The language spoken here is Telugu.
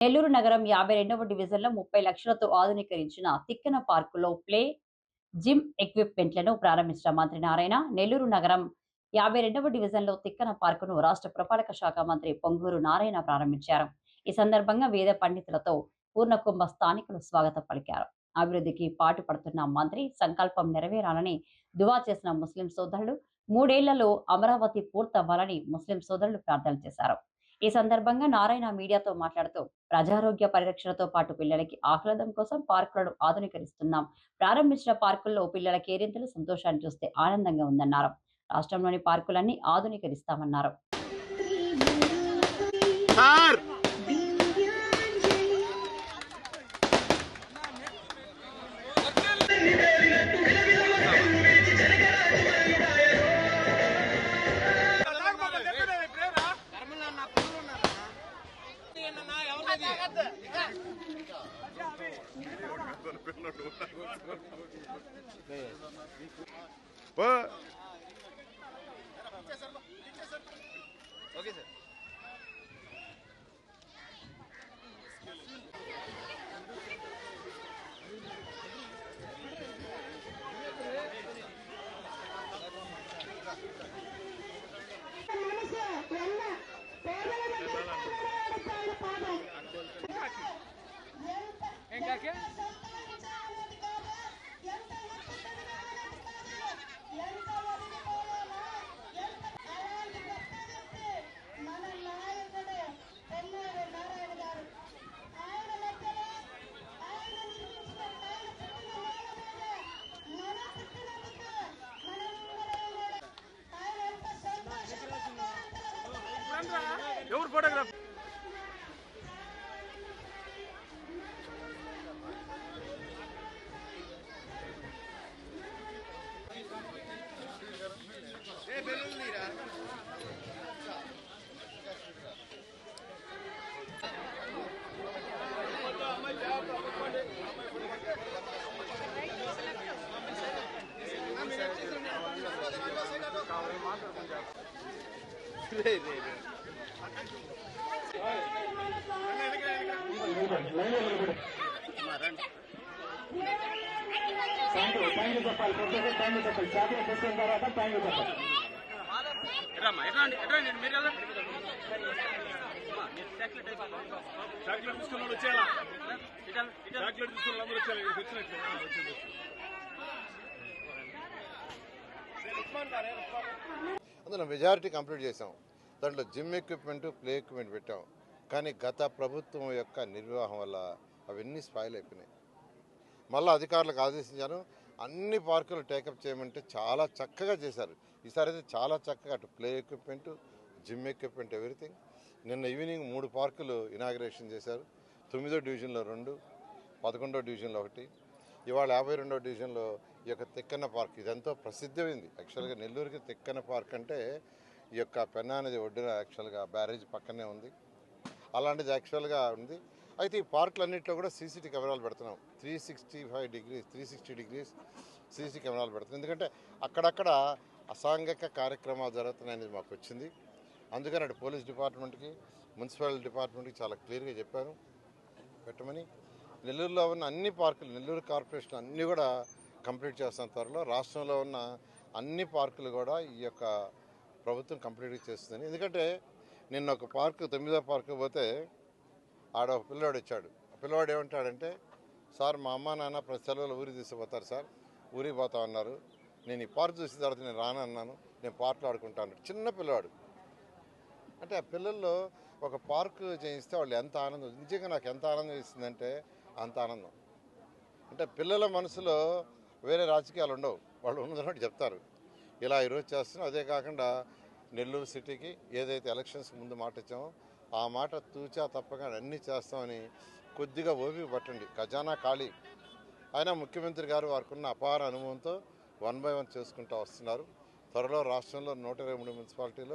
నెల్లూరు నగరం యాభై రెండవ డివిజన్లో ముప్పై లక్షలతో ఆధునీకరించిన తిక్కన పార్కులో ప్లే జిమ్ ఎక్విప్మెంట్లను ప్రారంభించిన మంత్రి నారాయణ నెల్లూరు నగరం యాభై రెండవ డివిజన్లో తిక్కన పార్కును రాష్ట్ర పురపాలక శాఖ మంత్రి పొంగూరు నారాయణ ప్రారంభించారు. ఈ సందర్భంగా వేద పండితులతో పూర్ణకుంభ స్థానికులు స్వాగతం పలికారు. అభివృద్ధికి పాటు పడుతున్న మంత్రి సంకల్పం నెరవేరాలని దువా చేసిన ముస్లిం సోదరులు మూడేళ్ళలో అమరావతి పూర్తవ్వాలని ముస్లిం సోదరులు ప్రార్థన చేశారు. ఈ సందర్భంగా నారాయణ మీడియాతో మాట్లాడుతూ ప్రజారోగ్య పరిరక్షణతో పాటు పిల్లలకి ఆహ్లాదం కోసం పార్కులను ఆధునీకరిస్తున్నాం. ప్రారంభించిన పార్కుల్లో పిల్లల కేరింతలు సంతోషాన్ని చూస్తే ఆనందంగా ఉందన్నారు. రాష్ట్రంలోని పార్కులన్నీ ఆధునీకరిస్తామన్నారు. సార్ పో. మనసు ఎన్న పేదల పోరాడతాడు పాదం ఎంత సంపాదించాలన్నది కాదు ఎంత ఎత్తుకెదగాలన్నది కాదు ఎంత ఒదిగిపోవాలా ఎంత అలాంటి గొప్ప వ్యక్తి మన నాయకుడు పొన్నాడు నారాయణ గారు ఆయన మధ్యలో ఆయన నిర్మించిన ఆయన పుట్టిన నేల మీద మన పుట్టినందుకు మనందరం కూడా ఆయన ఎంత సంతోషంగా ఎవరు photograph thank you thank you చెప్పాలి ప్రొఫెసర్ థ్యాంక్ యూ చెప్పాలి చేపలు తీసుకున్న తర్వాత థ్యాంక్ యూ చెప్పాలి చాక్లెట్ తీసుకున్న వాళ్ళు వచ్చేయాలా చాక్లెట్ తీసుకున్న వాళ్ళు అందరూ ఇక్కడికి వచ్చినట్లే ఆ, వచ్చింది, వచ్చింది. అందులో మెజారిటీ కంప్లీట్ చేసాం దాంట్లో జిమ్ ఎక్విప్మెంట్ ప్లే ఎక్విప్మెంట్ పెట్టాం. కానీ గత ప్రభుత్వం యొక్క నిర్వాహం వల్ల అవన్నీ స్పాయిల్ అయిపోయినాయి. మళ్ళీ అధికారులకు ఆదేశించాను. అన్ని పార్కులు టేకప్ చేయమంటే చాలా చక్కగా చేశారు. ఈసారి అయితే చాలా చక్కగా అటు play equipment gym equipment everything. నిన్న ఈవినింగ్ మూడు పార్కులు ఇనాగ్రేషన్ చేశారు. తొమ్మిదో డివిజన్లో రెండు పదకొండో డివిజన్లో ఒకటి ఇవాళ యాభై రెండో డివిజన్లో ఈ యొక్క తెక్కన పార్క్ ఇదంతా ప్రసిద్ధమైంది. యాక్చువల్గా నెల్లూరుకి తెక్కన పార్క్ అంటే ఈ యొక్క పెన్నా అనేది ఒడ్డున యాక్చువల్గా బ్యారేజ్ పక్కనే ఉంది. అలాంటిది యాక్చువల్గా ఉంది. అయితే ఈ పార్కులన్నింటిలో కూడా సీసీటీ కెమెరాలు పెడుతున్నాం. Three sixty five degrees three sixty degrees CC కెమెరాలు పెడుతున్నాం. ఎందుకంటే అక్కడక్కడ అసాంఘిక కార్యక్రమాలు జరుగుతున్నాయనేది మాకు వచ్చింది. అందుకని అటు పోలీస్ డిపార్ట్మెంట్కి మున్సిపల్ డిపార్ట్మెంట్కి చాలా క్లియర్గా చెప్పాను. పెట్టమని. నెల్లూరులో ఉన్న అన్ని పార్కులు నెల్లూరు కార్పొరేషన్ అన్నీ కూడా కంప్లీట్ చేస్తాం త్వరలో. రాష్ట్రంలో ఉన్న అన్ని పార్కులు కూడా ఈ యొక్క ప్రభుత్వం కంప్లీట్గా చేస్తుంది. ఎందుకంటే నిన్న ఒక పార్కు తొమ్మిదో పార్కు పోతే ఆడ ఒక పిల్లవాడు వచ్చాడు. ఆ పిల్లవాడు ఏమంటాడంటే సార్ మా అమ్మ నాన్న ప్రతి సెలవులు ఊరికి తీసుకుపోతారు సార్. ఊరికి పోతా ఉన్నారు నేను ఈ పార్క్ చూసిన తర్వాత నేను రానన్నాను నేను పార్కులు ఆడుకుంటాను చిన్న పిల్లవాడు అంటే ఆ పిల్లల్లో ఒక పార్క్ చేయిస్తే వాళ్ళు ఎంత ఆనందం నిజంగా నాకు ఎంత ఆనందం ఇస్తుందంటే అంత ఆనందం. అంటే పిల్లల మనసులో వేరే రాజకీయాలు ఉండవు. వాళ్ళు ఉన్నదన్నట్టు చెప్తారు. ఇలా ఈరోజు చేస్తున్నాం. అదే కాకుండా నెల్లూరు సిటీకి ఏదైతే ఎలక్షన్స్ ముందు మాట ఇచ్చామో ఆ మాట తూచా తప్పగా అన్నీ చేస్తామని కొద్దిగా ఓపిక పట్టండి. ఖజానా ఖాళీ. అయినా ముఖ్యమంత్రి గారు వారికి ఉన్న అపార అనుభవంతో వన్ బై వన్ చేసుకుంటూ వస్తున్నారు. త్వరలో రాష్ట్రంలో నూట ఇరవై మూడు మున్సిపాలిటీలో